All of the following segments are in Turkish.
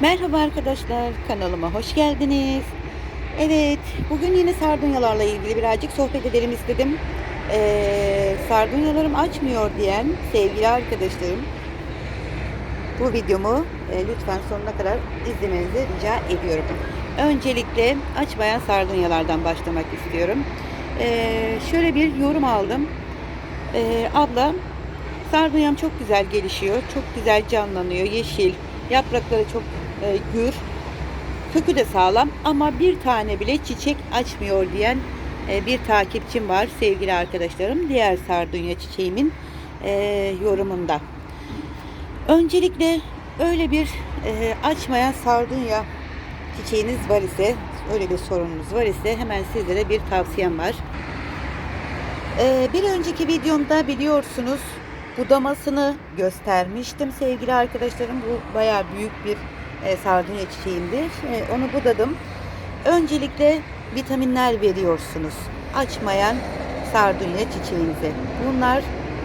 Merhaba arkadaşlar, kanalıma hoş geldiniz. Evet, bugün yine sardunyalarla ilgili birazcık sohbet edelim istedim. Ee, sardunyalarım açmıyor diyen sevgili arkadaşlarım, bu videomu e, lütfen sonuna kadar izlemenizi rica ediyorum. Öncelikle açmayan sardunyalardan başlamak istiyorum. Ee, şöyle bir yorum aldım. Ee, abla, sardunyam çok güzel gelişiyor, çok güzel canlanıyor, yeşil, yaprakları çok e, gür, kökü de sağlam ama bir tane bile çiçek açmıyor diyen e, bir takipçim var sevgili arkadaşlarım. Diğer sardunya çiçeğimin e, yorumunda. Öncelikle öyle bir e, açmayan sardunya çiçeğiniz var ise, öyle bir sorununuz var ise hemen sizlere bir tavsiyem var. E, bir önceki videomda biliyorsunuz budamasını göstermiştim sevgili arkadaşlarım. Bu bayağı büyük bir e, sardunya çiçeğimdir. E, onu budadım. Öncelikle vitaminler veriyorsunuz. Açmayan sardunya çiçeğinize. Bunlar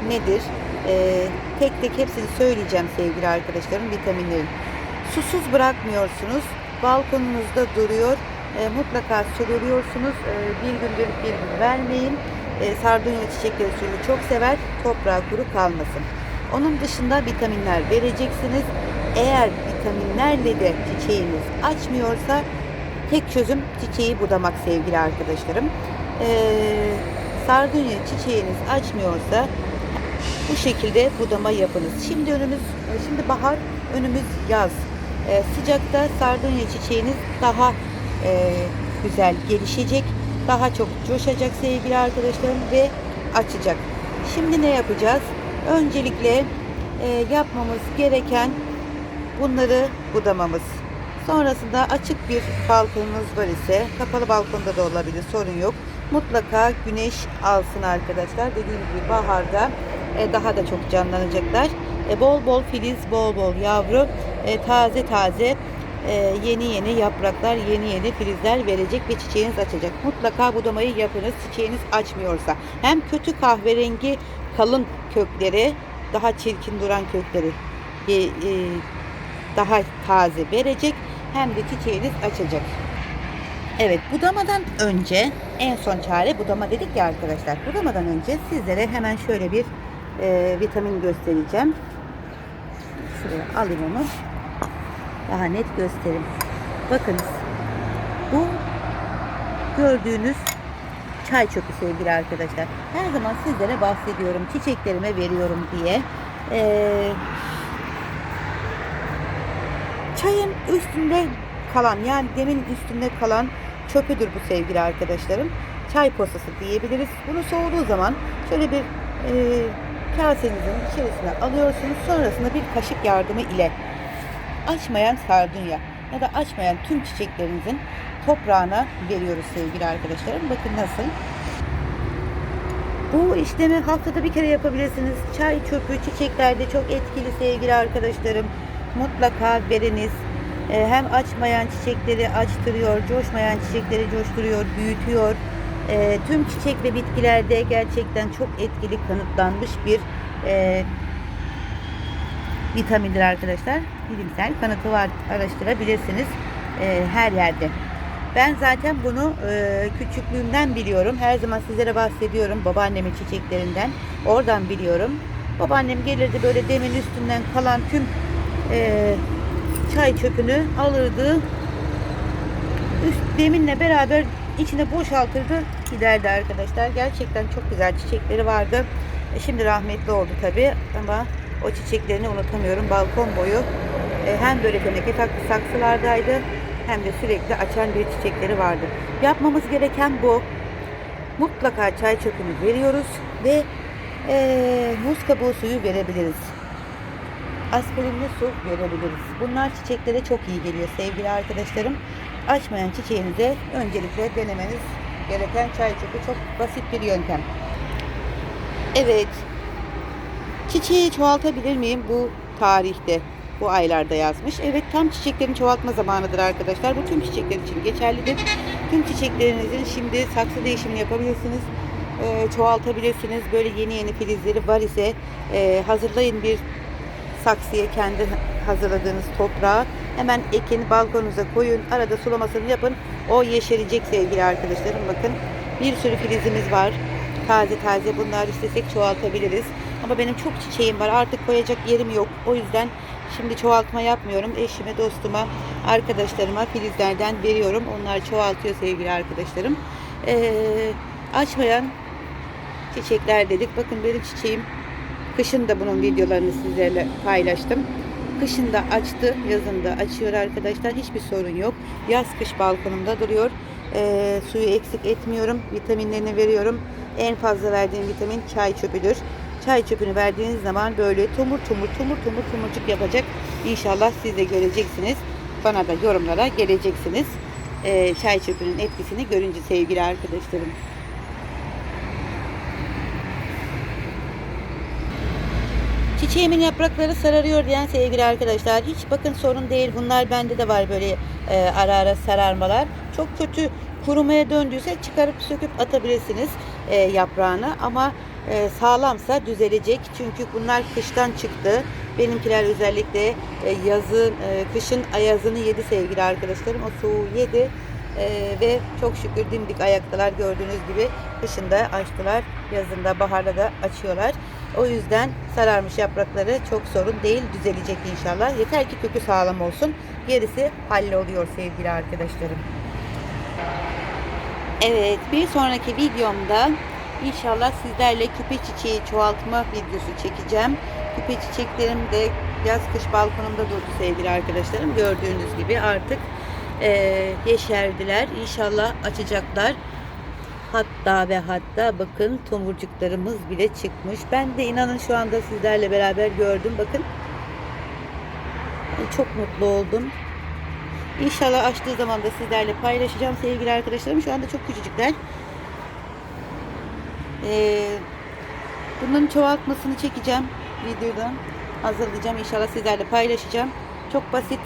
nedir? E, tek tek hepsini söyleyeceğim sevgili arkadaşlarım vitaminlerin. Susuz bırakmıyorsunuz. Balkonunuzda duruyor. E, mutlaka suluyorsunuz. E, bir gündür bir gün vermeyin. E, sardunya çiçekleri suyu çok sever. Toprağı kuru kalmasın. Onun dışında vitaminler vereceksiniz. Eğer vitaminlerle de çiçeğiniz açmıyorsa tek çözüm çiçeği budamak sevgili arkadaşlarım. Ee, sardunya çiçeğiniz açmıyorsa bu şekilde budama yapınız. Şimdi önümüz şimdi bahar, önümüz yaz. Ee, sıcakta sardunya çiçeğiniz daha e, güzel gelişecek, daha çok coşacak sevgili arkadaşlarım ve açacak. Şimdi ne yapacağız? Öncelikle e, yapmamız gereken bunları budamamız. Sonrasında açık bir balkonunuz var ise kapalı balkonda da olabilir sorun yok. Mutlaka güneş alsın arkadaşlar. Dediğim gibi baharda e, daha da çok canlanacaklar. E, bol bol filiz, bol bol yavru, e, taze taze yeni yeni yapraklar, yeni yeni filizler verecek ve çiçeğiniz açacak. Mutlaka budamayı yapınız çiçeğiniz açmıyorsa. Hem kötü kahverengi kalın kökleri, daha çirkin duran kökleri e, e, daha taze verecek hem de çiçeğiniz açacak. Evet budamadan önce en son çare budama dedik ya arkadaşlar. Budamadan önce sizlere hemen şöyle bir e, vitamin göstereceğim. Şuraya alayım onu. Daha net göstereyim. Bakınız. Bu gördüğünüz çay çöpü sevgili arkadaşlar. Her zaman sizlere bahsediyorum. Çiçeklerime veriyorum diye. Ee, çayın üstünde kalan yani demin üstünde kalan çöpüdür bu sevgili arkadaşlarım. Çay posası diyebiliriz. Bunu soğuduğu zaman şöyle bir e, kasenizin içerisine alıyorsunuz. Sonrasında bir kaşık yardımı ile açmayan sardunya ya da açmayan tüm çiçeklerinizin toprağına veriyoruz sevgili arkadaşlarım. Bakın nasıl. Bu işlemi haftada bir kere yapabilirsiniz. Çay çöpü çiçeklerde çok etkili sevgili arkadaşlarım. Mutlaka veriniz. Ee, hem açmayan çiçekleri açtırıyor, coşmayan çiçekleri coşturuyor, büyütüyor. Ee, tüm çiçek ve bitkilerde gerçekten çok etkili kanıtlanmış bir e, vitamindir arkadaşlar. Bilimsel kanıtı var araştırabilirsiniz e, her yerde. Ben zaten bunu e, küçüklüğümden biliyorum. Her zaman sizlere bahsediyorum babaannemin çiçeklerinden. Oradan biliyorum. Babaannem gelirdi böyle demin üstünden kalan tüm e, çay çöpünü alırdı. Üst deminle beraber içine boşaltırdı giderdi arkadaşlar. Gerçekten çok güzel çiçekleri vardı. E, şimdi rahmetli oldu tabi ama o çiçeklerini unutamıyorum. Balkon boyu e, hem böyle teneke saksılardaydı hem de sürekli açan bir çiçekleri vardı. Yapmamız gereken bu. Mutlaka çay çöpünü veriyoruz ve e, muz kabuğu suyu verebiliriz. Aspirinli su verebiliriz. Bunlar çiçeklere çok iyi geliyor sevgili arkadaşlarım. Açmayan çiçeğinize öncelikle denemeniz gereken çay çöpü çok basit bir yöntem. Evet. Çiçeği çoğaltabilir miyim bu tarihte? Bu aylarda yazmış. Evet tam çiçeklerin çoğaltma zamanıdır arkadaşlar. Bu tüm çiçekler için geçerlidir. Tüm çiçeklerinizin şimdi saksı değişimini yapabilirsiniz. Ee, çoğaltabilirsiniz. Böyle yeni yeni filizleri var ise e, hazırlayın bir saksıya kendi hazırladığınız toprağı hemen ekin balkonunuza koyun. Arada sulamasını yapın. O yeşerecek sevgili arkadaşlarım. Bakın bir sürü filizimiz var. Taze taze bunlar istesek çoğaltabiliriz. Ama benim çok çiçeğim var. Artık koyacak yerim yok. O yüzden şimdi çoğaltma yapmıyorum. Eşime, dostuma, arkadaşlarıma filizlerden veriyorum. Onlar çoğaltıyor sevgili arkadaşlarım. Ee, açmayan çiçekler dedik. Bakın benim çiçeğim kışın da bunun videolarını sizlerle paylaştım. Kışın da açtı, yazın da açıyor arkadaşlar. Hiçbir sorun yok. Yaz kış balkonumda duruyor. Ee, suyu eksik etmiyorum. Vitaminlerini veriyorum. En fazla verdiğim vitamin çay çöpüdür. Çay çöpünü verdiğiniz zaman böyle tomur tomur tomur tomur tomurcuk yapacak. İnşallah siz de göreceksiniz. Bana da yorumlara geleceksiniz. Ee, çay çöpünün etkisini görünce sevgili arkadaşlarım. Çiçeğimin yaprakları sararıyor diyen sevgili arkadaşlar. Hiç bakın sorun değil. Bunlar bende de var böyle e, ara ara sararmalar. Çok kötü kurumaya döndüyse çıkarıp söküp atabilirsiniz e, yaprağını. Ama e, sağlamsa düzelecek. Çünkü bunlar kıştan çıktı. Benimkiler özellikle e, yazın, e, kışın ayazını yedi sevgili arkadaşlarım. O soğuğu yedi. Ee, ve çok şükür dimdik ayaktalar gördüğünüz gibi kışında açtılar yazında baharda da açıyorlar o yüzden sararmış yaprakları çok sorun değil düzelecek inşallah yeter ki kökü sağlam olsun gerisi halloluyor sevgili arkadaşlarım Evet bir sonraki videomda inşallah sizlerle küpe çiçeği çoğaltma videosu çekeceğim küpe çiçeklerim de yaz kış balkonumda durdu sevgili arkadaşlarım gördüğünüz gibi artık e, yeşerdiler. İnşallah açacaklar. Hatta ve hatta bakın tomurcuklarımız bile çıkmış. Ben de inanın şu anda sizlerle beraber gördüm. Bakın. Çok mutlu oldum. İnşallah açtığı zaman da sizlerle paylaşacağım sevgili arkadaşlarım. Şu anda çok küçücükler. Ee, bunların çoğaltmasını çekeceğim videodan. Hazırlayacağım. İnşallah sizlerle paylaşacağım. Çok basit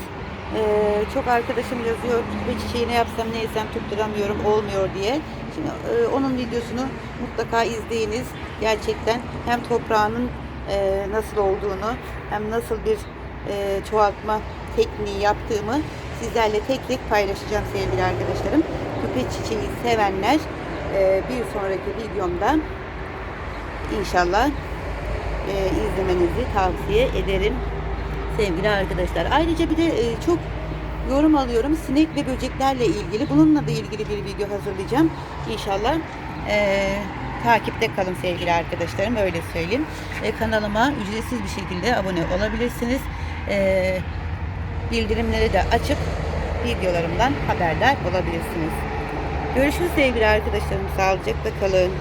ee, çok arkadaşım yazıyor ve çiçeği ne yapsam ne yesem tutturamıyorum olmuyor diye. Şimdi e, onun videosunu mutlaka izleyiniz. Gerçekten hem toprağının e, nasıl olduğunu hem nasıl bir e, çoğaltma tekniği yaptığımı sizlerle tek tek paylaşacağım sevgili arkadaşlarım. Küpe çiçeği sevenler e, bir sonraki videomda inşallah e, izlemenizi tavsiye ederim sevgili arkadaşlar. Ayrıca bir de e, çok yorum alıyorum sinek ve böceklerle ilgili. Bununla da ilgili bir video hazırlayacağım. İnşallah e, takipte kalın sevgili arkadaşlarım öyle söyleyeyim. E, kanalıma ücretsiz bir şekilde abone olabilirsiniz. E, bildirimleri de açıp videolarımdan haberdar olabilirsiniz. Görüşürüz sevgili arkadaşlarım. Sağlıcakla kalın.